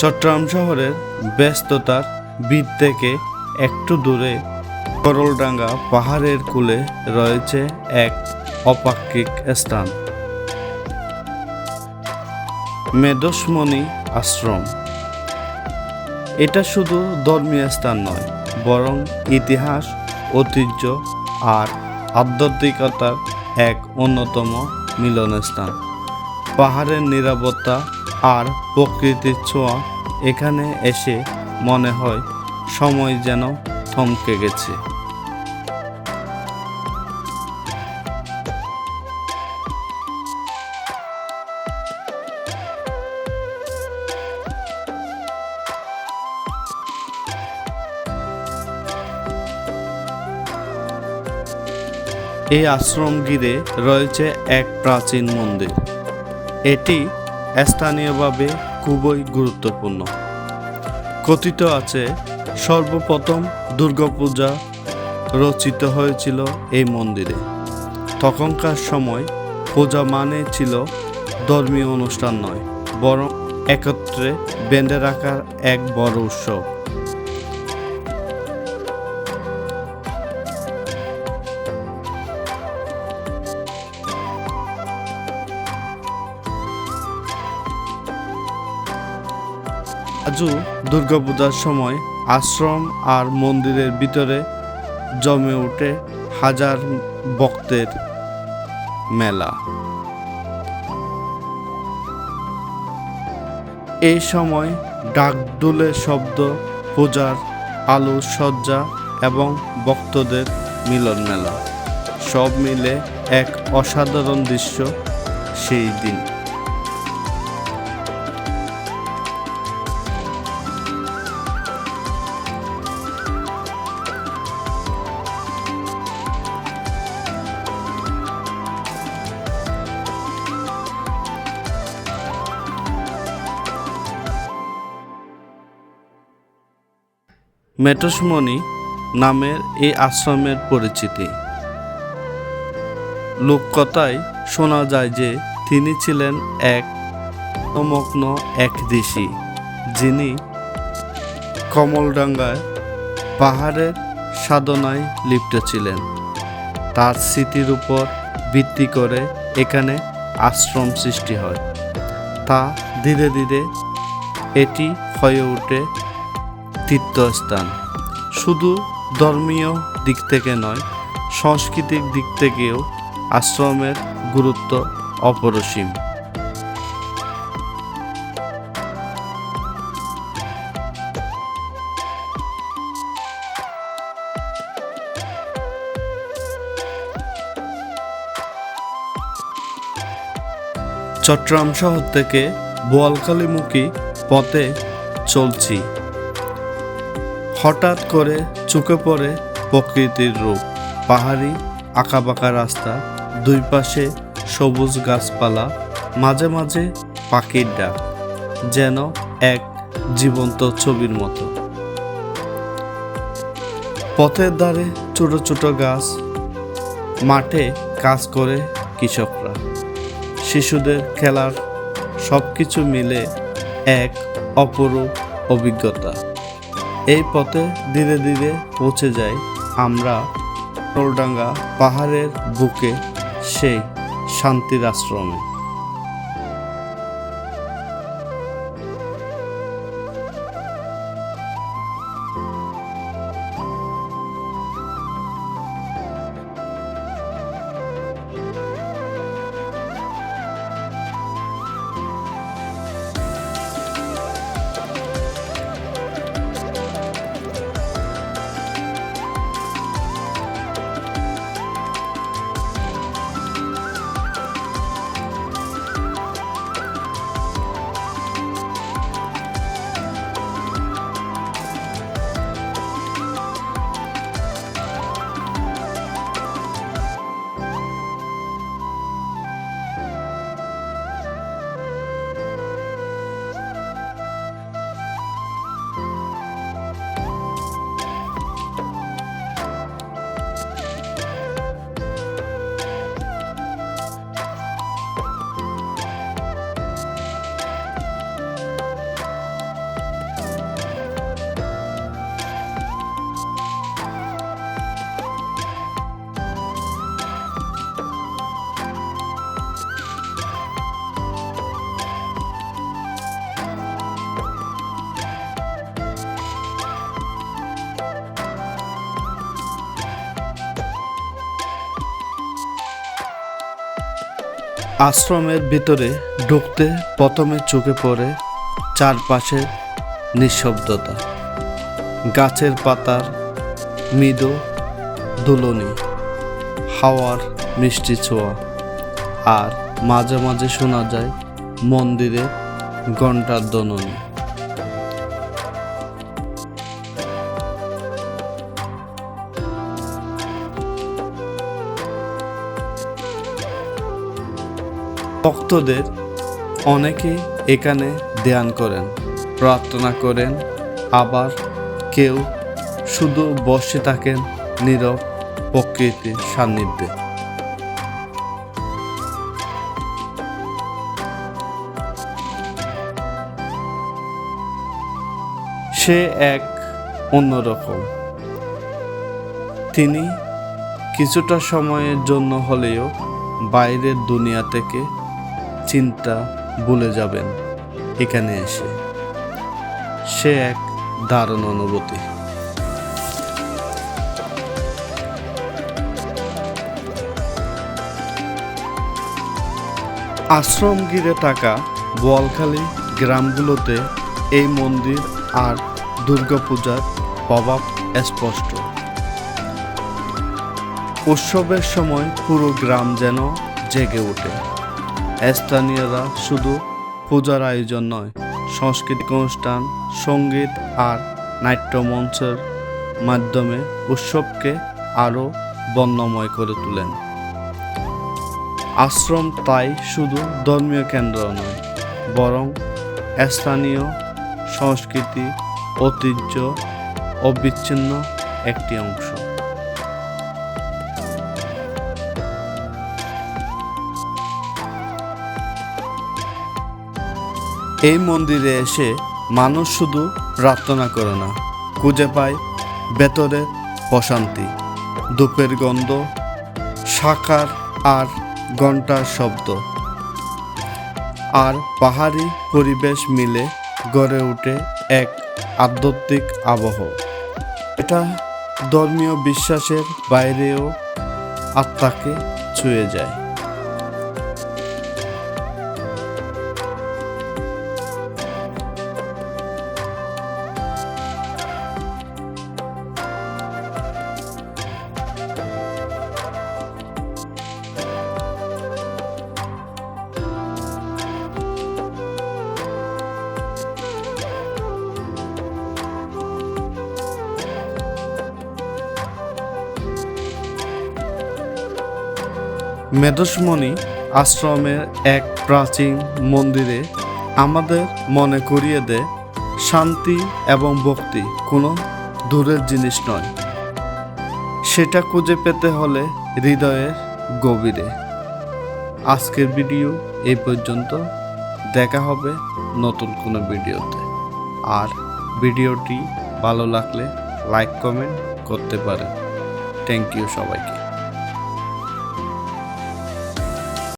চট্টগ্রাম শহরের ব্যস্ততার ভিত থেকে একটু দূরে করলডাঙ্গা পাহাড়ের কূলে রয়েছে এক অপাক্ষিক স্থান। মেদসমণি আশ্রম। এটা শুধু ধর্মীয় স্থান নয়, বরং ইতিহাস, ঐতিহ্য আর আধ্যাত্মিকতার এক অন্যতম মিলনস্থান। পাহাড়ের নিরাপত্তা আর প্রকৃতির ছোঁয়া এখানে এসে মনে হয় সময় যেন থমকে গেছে। এই আশ্রম ঘিরে রয়েছে এক প্রাচীন মন্দির। এটি স্থানীয়ভাবে খুবই গুরুত্বপূর্ণ। কথিত আছে, সর্বপ্রথম দুর্গাপূজা রচিত হয়েছিল এই মন্দিরে। তখনকার সময় পূজা মানে ছিল ধর্মীয় অনুষ্ঠান নয়, বরং একত্রে বেঁধে রাখার এক বড় উৎসব। আজও দুর্গাপূজার সময় আশ্রম আর মন্দিরের ভিতরে জমে ওঠে হাজার ভক্তের মেলা। এই সময় ডাকডোলের শব্দ, পূজার আলোর সজ্জা এবং ভক্তদের মিলন মেলা, সব মিলে এক অসাধারণ দৃশ্য সেই দিন। মেটসমণি নামের এই আশ্রমের পরিচিতি। লোককথায় শোনা যায় যে তিনি ছিলেন এক মগ্ন এক ঋষি, যিনি কমলডাঙ্গায় পাহাড়ের সাধনায় লিপ্ত ছিলেন। তার স্মৃতির উপর ভিত্তি করে এখানে আশ্রম সৃষ্টি হয়। তা ধীরে ধীরে এটি হয়ে ওঠে তীর্থস্থান। শুধু ধর্মীয় দিক থেকে নয়, সাংস্কৃতিক দিক থেকেও আশ্রমের গুরুত্ব অপরসীম। চট্টগ্রাম শহর থেকে বোয়ালখালীমুখী পথে চলছি। হঠাৎ করে চোখে পড়ে প্রকৃতির রূপ। পাহাড়ি, আঁকাবাঁকা রাস্তা, দুই পাশে সবুজ গাছপালা, মাঝে মাঝে পাখির ডাক, যেন এক জীবন্ত ছবির মতো। পথের ধারে ছোট ছোট গাছ, মাঠে কাজ করে কৃষকরা। শিশুদের খেলার সব কিছু মিলে এক অপরূপ অভিজ্ঞতা। এই পথে ধীরে ধীরে পৌঁছে যাই আমরা টোলডাঙ্গা পাহাড়ের বুকে সেই শান্তির আশ্রমে। আশ্রমের ভিতরে ঢুকতে প্রথমে চোখে পড়ে চারপাশের নিঃশব্দতা। গাছের পাতার মৃদু দুলনি, হাওয়ার মিষ্টি ছোঁয়া, আর মাঝে মাঝে শোনা যায় মন্দিরে ঘণ্টার দননি। ভক্তদের অনেকে এখানে ধ্যান করেন, প্রার্থনা করেন, আবার কেউ শুধু বসে থাকেন নীরব প্রকৃতির সান্নিধ্যে। সে এক অন্যরকম। তিনি কিছুটা সময়ের জন্য হলেও বাইরের দুনিয়া থেকে চিন্তা ভুলে যাবেন এখানে এসে। সে এক দারুণ অনুভূতি। আশ্রম ঘিরে থাকা বোয়ালখালী গ্রামগুলোতে এই মন্দির আর দুর্গাপূজার প্রভাব স্পষ্ট। উৎসবের সময় পুরো গ্রাম যেন জেগে ওঠে। স্থানীয়রা শুধু পূজার আয়োজন নয়, সাংস্কৃতিক অনুষ্ঠান, সংগীত আর নাট্যমঞ্চের মাধ্যমে উৎসবকে আরও বর্ণময় করে তোলেন। আশ্রম তাই শুধু ধর্মীয় কেন্দ্র নয়, বরং স্থানীয় সংস্কৃতি, ঐতিহ্য অবিচ্ছিন্ন একটি অংশ। এই মন্দিরে এসে মানুষ শুধু প্রার্থনা করে না, খুঁজে পায় ভেতরের প্রশান্তি। ধূপের গন্ধ, শাখার আর ঘণ্টার শব্দ। আর পাহাড়ি পরিবেশ মিলে গড়ে ওঠে এক আধ্যাত্মিক আবহ। এটা ধর্মীয় বিশ্বাসের বাইরেও আত্মাকে ছুঁয়ে যায়। মেধসমণি আশ্রমের এক প্রাচীন মন্দিরে আমাদের মনে করিয়ে দেয় শান্তি এবং ভক্তি কোনো দূরের জিনিস নয়। সেটা খুঁজে পেতে হলে হৃদয়ের গভীরে। আজকের ভিডিও এই পর্যন্ত। দেখা হবে নতুন কোনো ভিডিওতে। আর ভিডিওটি ভালো লাগলে লাইক, কমেন্ট করতে পারেন। থ্যাংক ইউ সবাইকে।